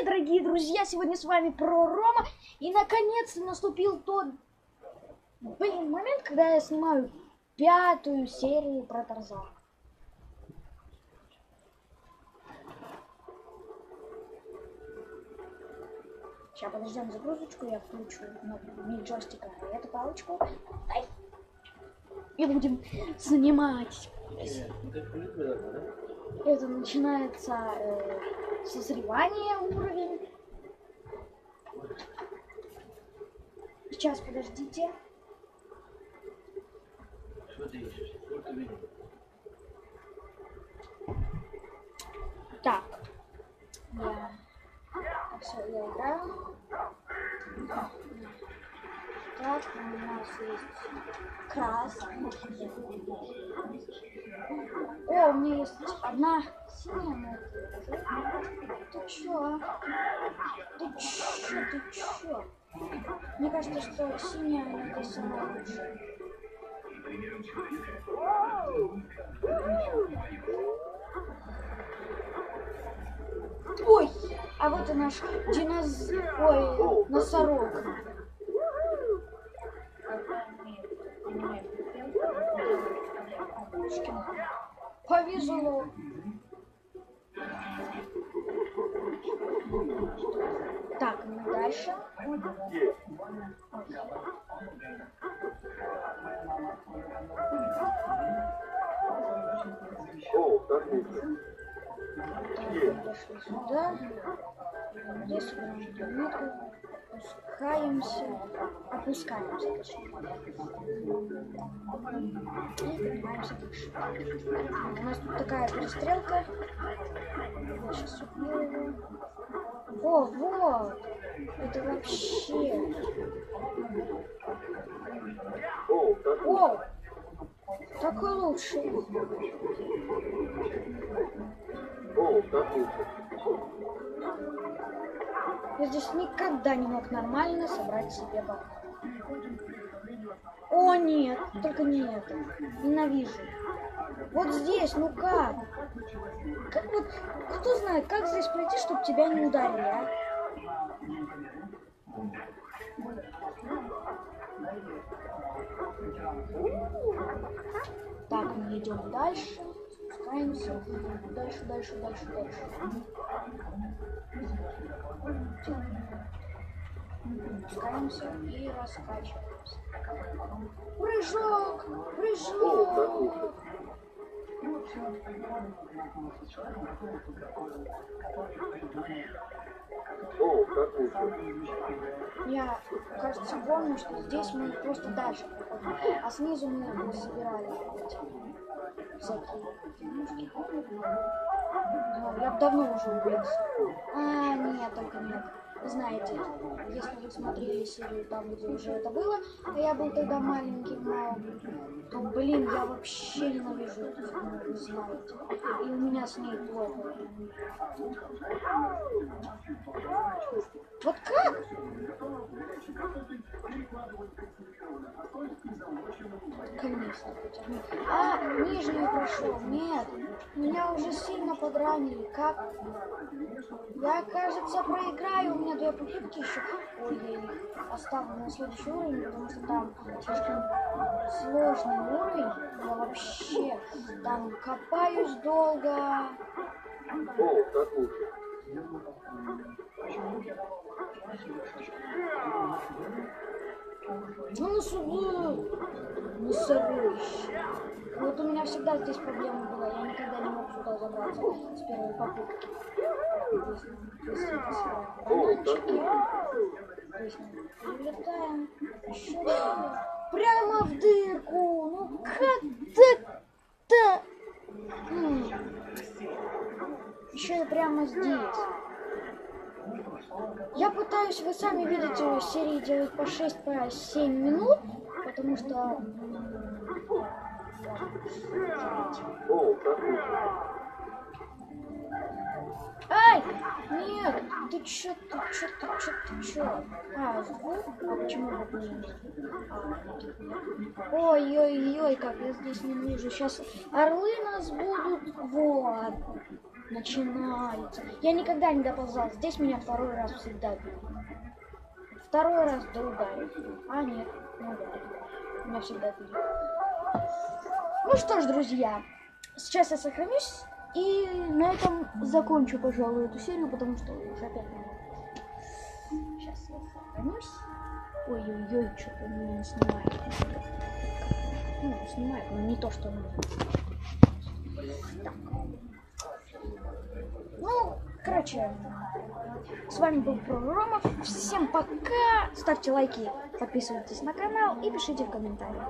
привет, дорогие друзья! Сегодня с вами про Рома. И наконец-то наступил тот блин, момент, когда я снимаю пятую серию про Тарзана. Сейчас подождем загрузочку, я включу на джойстика эту палочку. Дай. И будем снимать. Это начинается э, созревание уровень. Сейчас, подождите. Так. Я... Все, я играю. Так, у нас есть красный. О, у меня есть одна синяя. Ты чё? Ты чё? Ты чё? Мне кажется, что синяя это самая лучшая. Ой, а вот и наш диноз... Ой, носорог. Повезло. Так, ну дальше. Подошли сюда. Здесь собираем предметку. Опускаемся. Опускаемся. И поднимаемся выше. У нас тут такая перестрелка. Я сейчас убью его. О, вот! Это вообще... О! Такой лучший. О, так лучше. Я здесь никогда не мог нормально собрать себе бабу. О, нет, только не это. Ненавижу. Вот здесь, ну как? Как вот, кто знает, как здесь пройти, чтобы тебя не ударили, а? Так, мы идем дальше. Спускаемся. Дальше, дальше, дальше, дальше. Спускаемся и раскачиваемся. Прыжок! Прыжок! О, лучше. Я, кажется, помню, что здесь мы просто дальше проходим, а снизу мы собирали Я давно уже убился. А, нет, только нет. Знаете, если вы смотрели серию там, где уже это было, а я был тогда маленьким малым, то, блин, я вообще ненавижу эту фигню, знаете. И у меня с ней плохо. Вот как? Одну. А, нижнюю прошел. Нет, меня уже сильно подранили. Как? Я, кажется, проиграю. У меня две попытки еще. Ой, я их оставлю на следующий уровень, потому что там слишком сложный уровень. Я вообще там копаюсь долго. О, так лучше. Ну, носорог. Носорожище. Вот у меня всегда здесь проблема была. Я никогда не мог сюда забраться с первой попытки. Прилетаем. Еще. Прямо в дырку. Ну как так-то? Еще и прямо здесь. Я пытаюсь, вы сами видите, серии делать по 6 по 7 минут, потому что... Ай! Нет! Ты чё, ты чё, ты чё, ты чё? А, звук? А почему вот не Ой-ой-ой, как я здесь не вижу. Сейчас орлы нас будут... Вот. Начинается. Я никогда не доползал. Здесь меня второй раз всегда били. Второй раз да ударили. А, нет, не ударили. Меня всегда били. Ну что ж, друзья, сейчас я сохранюсь. И на этом закончу, пожалуй, эту серию, потому что уже опять минут. Сейчас я сохранюсь. Ой-ой-ой, что-то меня не снимает. Ну, снимает, но не то, что нужно. Так. Короче, с вами был Проромов. Всем пока. Ставьте лайки, подписывайтесь на канал и пишите в комментариях.